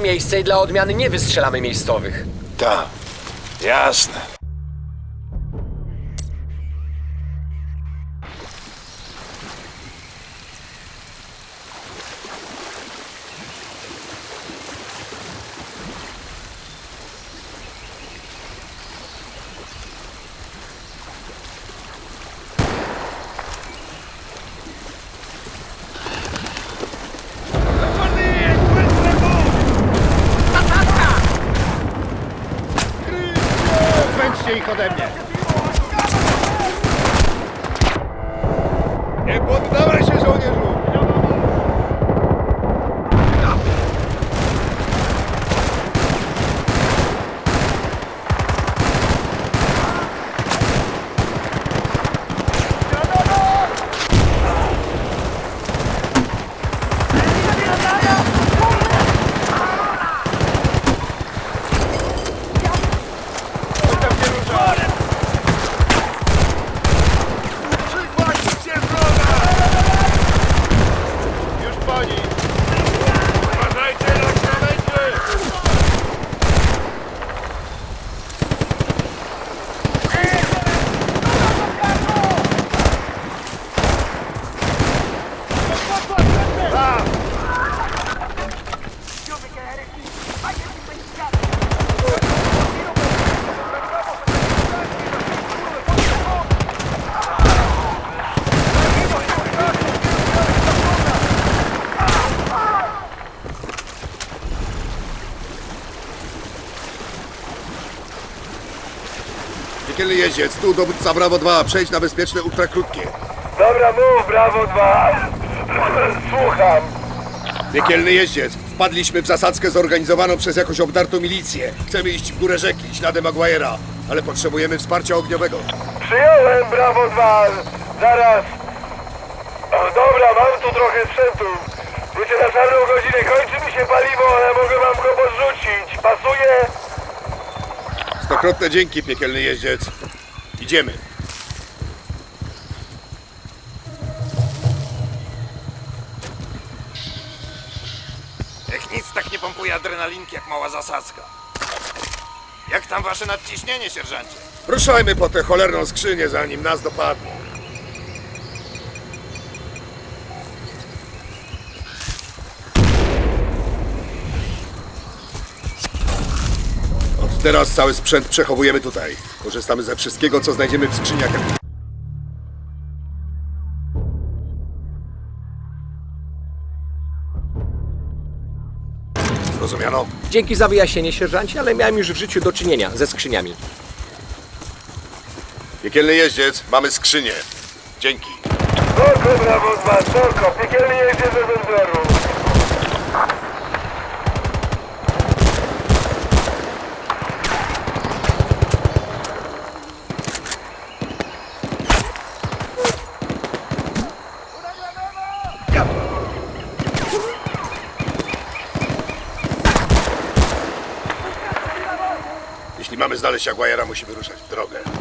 miejsce i dla odmiany nie wystrzelamy miejscowych. Tak, jasne. Ich ode mnie! Nie poddawaj się, żołnierzu! Już po nich! Uważajcie na krawędzie! Piekielny jeździec, tu dowódca Brawo 2, przejdź na bezpieczne ultrakrótkie. Dobra, mów, brawo dwa! Słucham! Piekielny jeździec, wpadliśmy w zasadzkę zorganizowaną przez jakąś obdartą milicję. Chcemy iść w górę rzeki, śladem Aguayera, ale potrzebujemy wsparcia ogniowego. Przyjąłem, brawo dwa! Zaraz! O, dobra, mam tu trochę sprzętu. Wiecie, na czarną godzinę kończy mi się paliwo, ale mogę wam go podrzucić. Pasuje? Stokrotne dzięki, piekielny jeździec. Idziemy. Ech, nic tak nie pompuje adrenalinki jak mała zasadzka. Jak tam wasze nadciśnienie, sierżancie? Ruszajmy po tę cholerną skrzynię, zanim nas dopadną. Teraz cały sprzęt przechowujemy tutaj. Korzystamy ze wszystkiego, co znajdziemy w skrzyniach. Zrozumiano? Dzięki za wyjaśnienie, sierżancie, ale miałem już w życiu do czynienia ze skrzyniami. Piekielny jeździec, mamy skrzynię. Dzięki. Spoko, brawo dwa, spoko. Piekielnie jedzie do. Mamy znaleźć Aguayera, musimy ruszać w drogę.